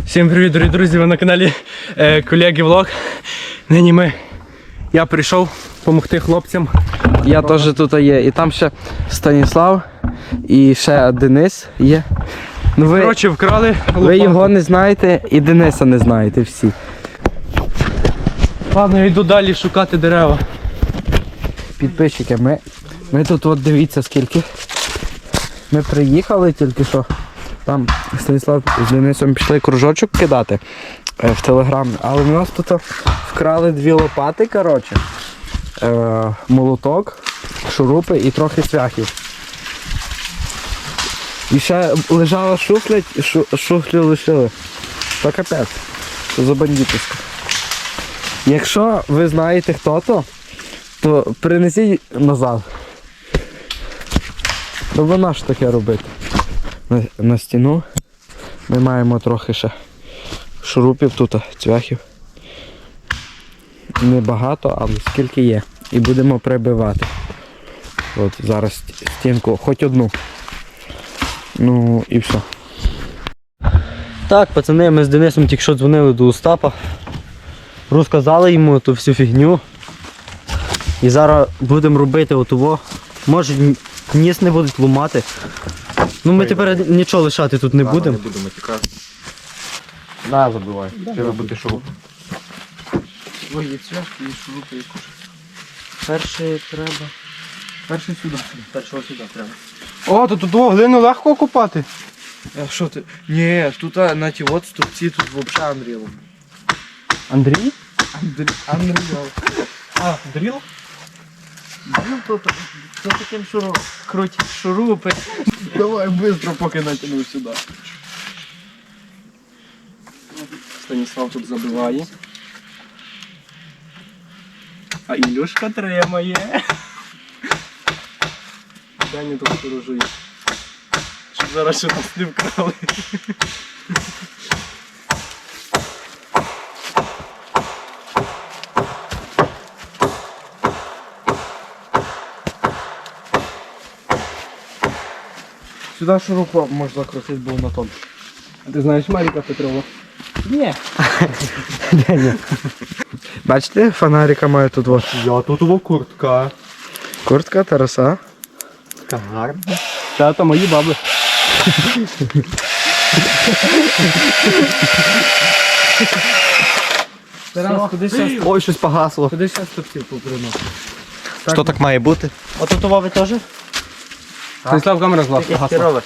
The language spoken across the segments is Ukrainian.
Всім привіт, дорогі друзі! Ви на каналі е, колеги Влог. Нині ми. Я прийшов допомогти хлопцям. Я теж тут є. І там ще Станіслав і ще Денис є. Ну ви, Коротше, вкрали ви лопату. його не знаєте і Дениса не знаєте всі. Ладно, я йду далі шукати дерева. Підписчики, ми, ми тут от дивіться скільки. Ми приїхали тільки що. Там Станіслав з Денисом пішли кружочок кидати е, в телеграм, але в нас тут вкрали дві лопати, коротше. Е, молоток, шурупи і трохи цвяхів. І ще лежала шуфля, шу, шуфлю лишили. Та капець. Що за бандитисько. Якщо ви знаєте хто то, то принесіть назад. Вона ж таке робити. На, стіну ми маємо трохи ще шурупів тут, цвяхів. Небагато, але скільки є. І будемо прибивати. От зараз стінку, хоч одну. Ну і все. Так, пацани, ми з Денисом тільки що дзвонили до Остапа. Розказали йому ту всю фігню. І зараз будемо робити отого. Може ніс не будуть ломати. Ну ми тепер нічого лишати тут не будемо. будемо тікати. На, забивай. Треба бути шуруп. Свої цвяшки і шурупи і кушати. Перше треба. Перший сюди. Першого сюди треба. О, то тут глину легко купати. А що ти? Ні, тут на ті от ступці тут взагалі Андріл. Андрій? Андрій. Андріл. А, дріл? Ну то, то, то таким шуру, крутить шурупи. Давай швидко поки натягну сюди. Станіслав тут забиває. А Ілюшка тримає. Даня тут сторожує. Щоб зараз нас не вкрали. Сюди шурупа можна крутити, бо на тому. А ти знаєш Маріка Петрова? Ні. Бачите, фонарика має тут от. Я тут його куртка. Куртка Тараса. Та то мої баби. Тарас, куди зараз Ой, щось погасло. куди зараз стопців поприносив? Що так має бути? Ото того ви теж? Станіслав камера зла. Яке ти робиш?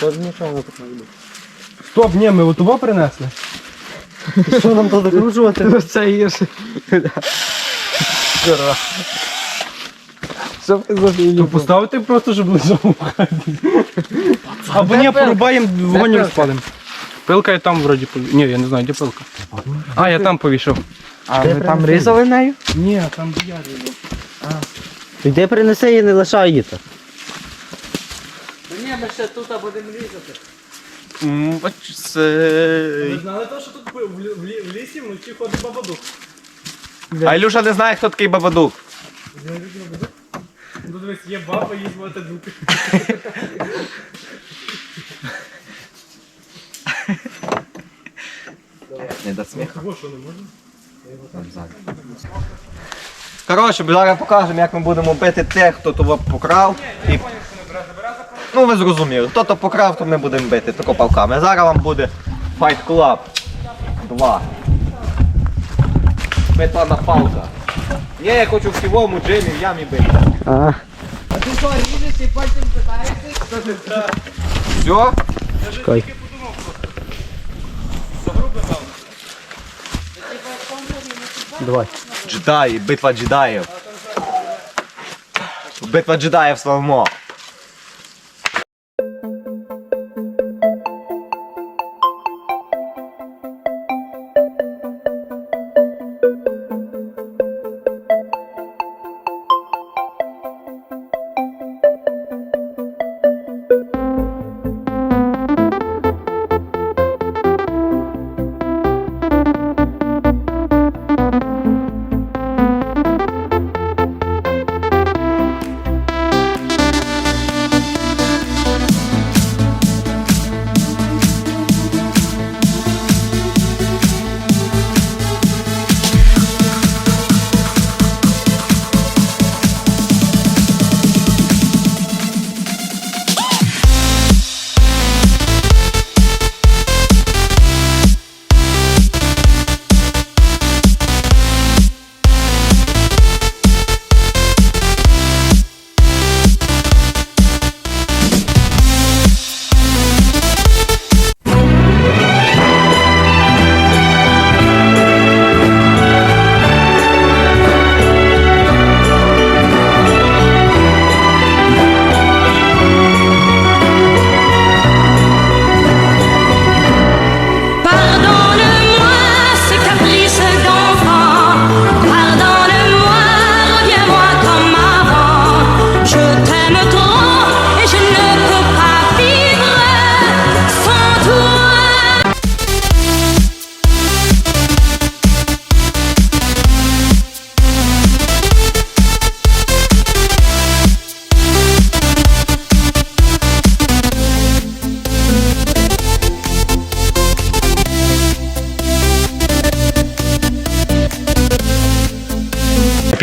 То нічого не. Стоп, ні, ми отого принесли. Що нам тут закручувати? Це гірше. Що ви за фігню? То поставити просто, щоб лежав у хаті. Або ні, порубаємо, вогонь розпалимо. Пилка я там вроді повішав. Ні, я не знаю, де пилка. А, я там повішав. А ви там різали нею? Ні, там я різав. Йди принеси і не лишай її так. Ви знали те, що тут в лісі вночі ходить бабадук? А Ілюша не знає, хто такий Бабадук. Тут дивись, є баба, є бабадук. Не до сміху. Того, що не можна? Коротше, зараз покажемо, як ми будемо бити тих, хто того покрав. І... Ну ви зрозуміли, хто то покрав, то ми будемо бити тако палками. Зараз вам буде Fight Club 2. Битва на палках. Ні, я хочу в цілому джимі в ямі бити. А. Все? Чекай. Давай. Джедаї, битва джедаїв. Битва джедаїв славмо.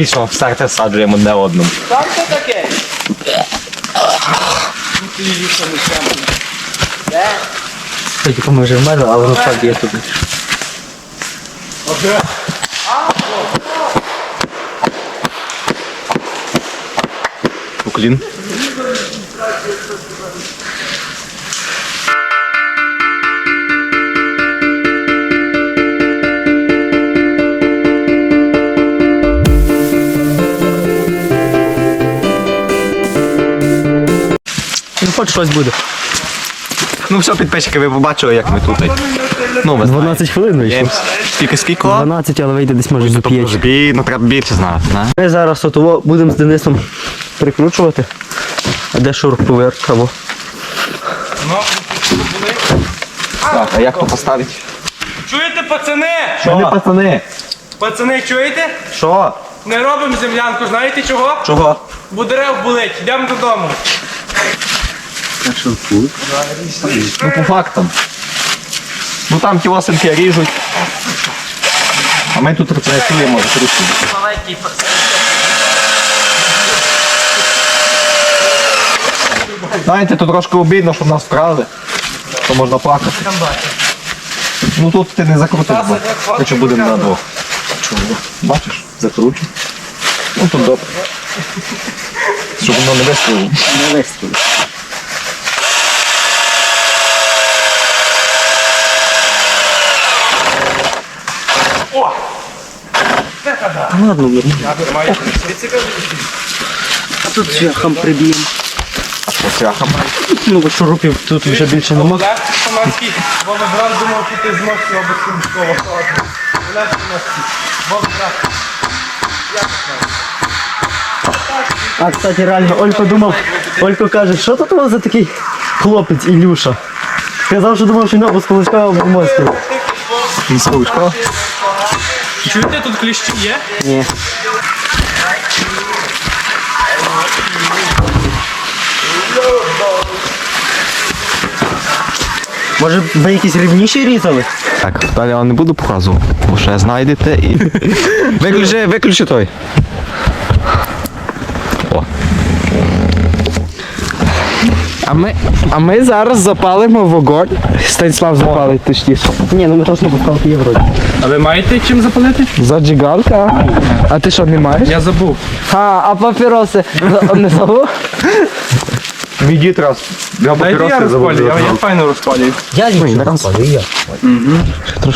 Епічного в серце всаджуємо одне одному. Там це таке? Тільки ми вже мене, але насправді я тут. Уклін. Хоч щось буде. Ну все, підписчики, ви побачили, як ми тут. Ну, ви 12 хвилин вийшло. Скільки скільки? 12, але вийде десь може до 5. Бі, ну треба більше знати, не? Ми зараз отого будемо з Денисом прикручувати. А де шуруповерт або? Так, а як то поставити? Чуєте, пацани? Що? пацани? Пацани, чуєте? Що? Не робимо землянку, знаєте чого? Чого? Бо дерев болить, йдемо додому. Ну по фактам. Ну там ті осенки ріжуть. А ми тут працюємо закручуємо. Знаєте, тут трошки обідно, щоб нас вкрали. То можна плакати. Ну тут ти не закрутиш, бо якщо будемо на двох. Бачиш? Закручу. Ну тут добре. Щоб воно не вистрілило. Не вистрілить. Та ладно, нормально. А тут цвяхом приб'ємо. Цвяхом? Ну, бо шурупів тут вже більше нема. Вова думав, що ти зможеш його без брат. А, кстати, реально, Олько думав, Олько каже, що тут у вас за такий хлопець Ілюша? Сказав, що думав, що кулачка або мозку. Він? Чуєте, тут кліщі є? Ні. Може, ви якісь рівніші різали? Так, далі я вам не буду показувати, бо ще знайдете і. виключи, виключи той. О. А ми, а ми зараз запалимо вогонь. Станіслав запалить точніше. Ні, ну ми точно поставки є вроді. А ви маєте чим запалити? Заджигалка. А ти що, не маєш? Я забув. А, а папіроси не забув? Дід раз. Я Дайте я розпалю, я, я файно розпалюю. Я нічого не розпалю, і я.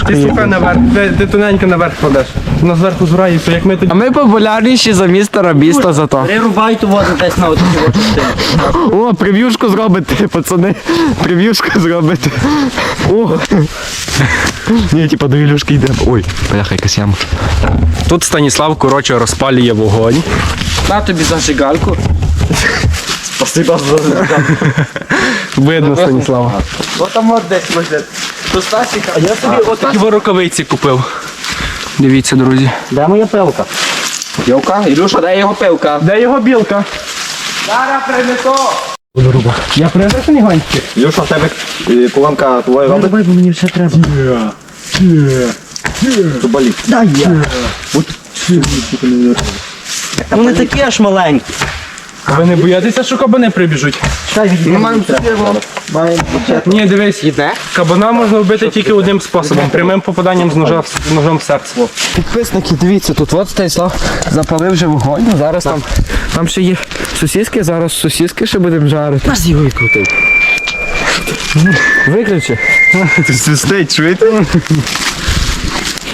Ти слухай наверх, ти, ти тоненько наверх кладеш. Воно зверху згорає, то як ми тоді. А ми популярніші за містера Біста зато. Перерубайте воду десь на оці частину. О, прев'юшку зробите, пацани. Прев'юшку зробите. О, Ні, типа до Ілюшки йде. Ой, бляха, якась яма. Тут Станіслав, коротше, розпалює вогонь. на тобі зажигалку. Спасибо за Видно Станіслава. От там от десь лежить. То Стасіка. Я собі отакі рукавиці купив. Дивіться, друзі. Де моя пилка? Півка? Ілюша, дай його пивка. Де його білка? Зараз принесу. Я принесу не гоньки. Ілюша, в тебе е, колонка твоя робить? Давай, бо мені все треба. То болить. Дай я. Не такі аж маленькі. Ви не боїтеся, що кабани прибіжуть? Від мене. Ні, дивись, кабана можна вбити тільки одним способом прямим попаданням з ножа в- ножом в серце. Підписники, дивіться, тут от Станіслав запалив вже вогонь. Ну, Зараз там, там ще є сусіски, зараз сусіски ще будемо жарити. Нас його і. Виключи. Ти свистить, чуєте?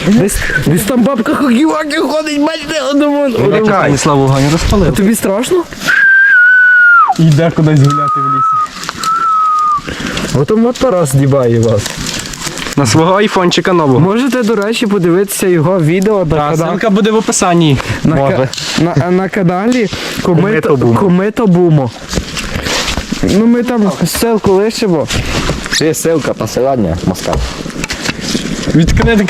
Десь, десь там бабка хогіваки ходить, бачите, одному. Станіслав вогонь розпалив. Тобі страшно? Йде кудись гуляти в лісі. Ото от Тарас дібає вас. На свого айфончика нового. Можете, до речі, подивитися його відео на, А каналі, ссылка буде в описанні. на, ка- на, на каналі Комито, Комито Бумо. Ну ми там ссылку лишимо. Є ссылка, посилання, москаль. Відкрити.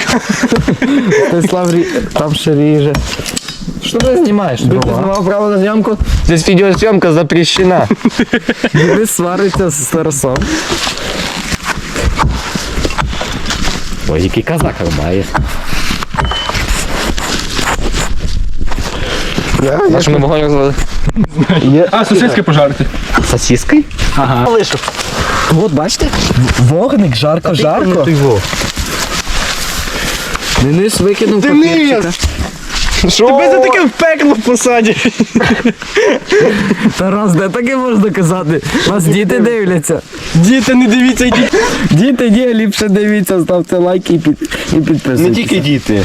Станіслав рі... там ще ріже. Що ти знімаєш? Ти знімав право на зйомку? Здесь відеозйомка запрещена. Він свариться з Тарасом. Ой, який казак має. Нашому вогонь розвели. А, сосиски пожарити. Сосиски? Ага. Лишу. От бачите? Вогник, жарко, жарко. Денис викинув папірчика. Тебе за таке в пекло в посаді. Тарас, де таке можна казати? Вас діти дивляться. Діти, не дивіться, діти. Діти, ні, ліпше дивіться, ставте лайки і, підписуйтесь. Не підписуйтесь. діти.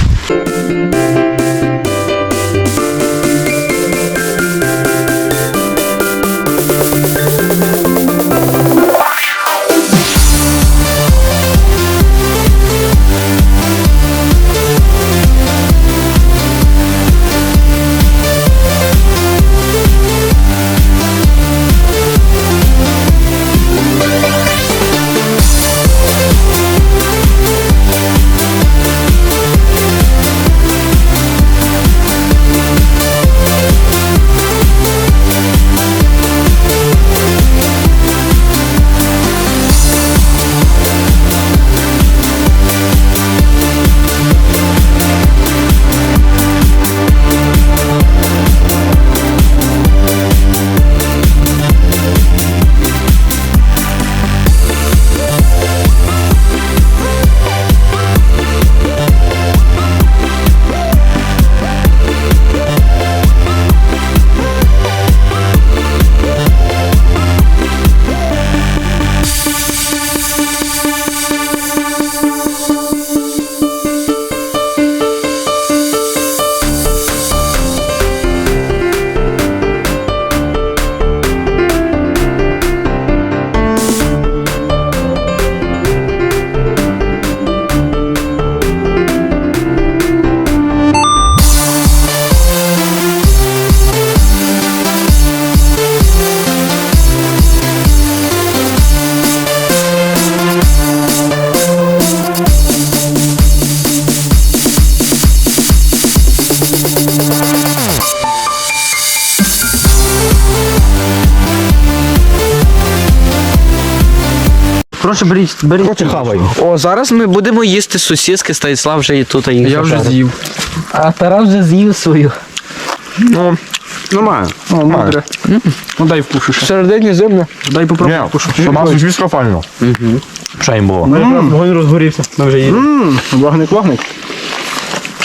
Прошу беріть, беріть. хавай. О, зараз ми будемо їсти сосиски, Станіслав вже і тут їх Я вже з'їв. А Тарас вже з'їв свою. Ну, нормально. О, добре. Ну дай вкушу ще. Всередині зимно. Дай попробуй вкушу. Що нас звісно файно. Що їм було? Ну, якраз вогонь розгорівся. Ми вже їдемо. Вогник, вогник.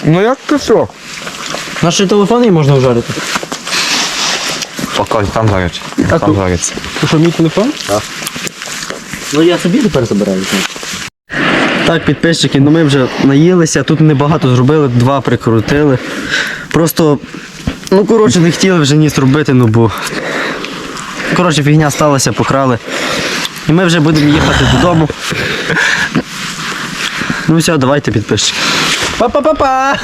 Ну як ти що? Наші телефони можна вжарити. Покажи, там жарять. Там жарять. Що, мій телефон? Ну я собі тепер забираю. Так, підписчики, ну ми вже наїлися, тут небагато зробили, два прикрутили. Просто, ну коротше, не хотіли вже ніс робити, ну бо. Коротше, фігня сталася, покрали. І ми вже будемо їхати додому. Ну все, давайте підписчики. Па-па-па-па!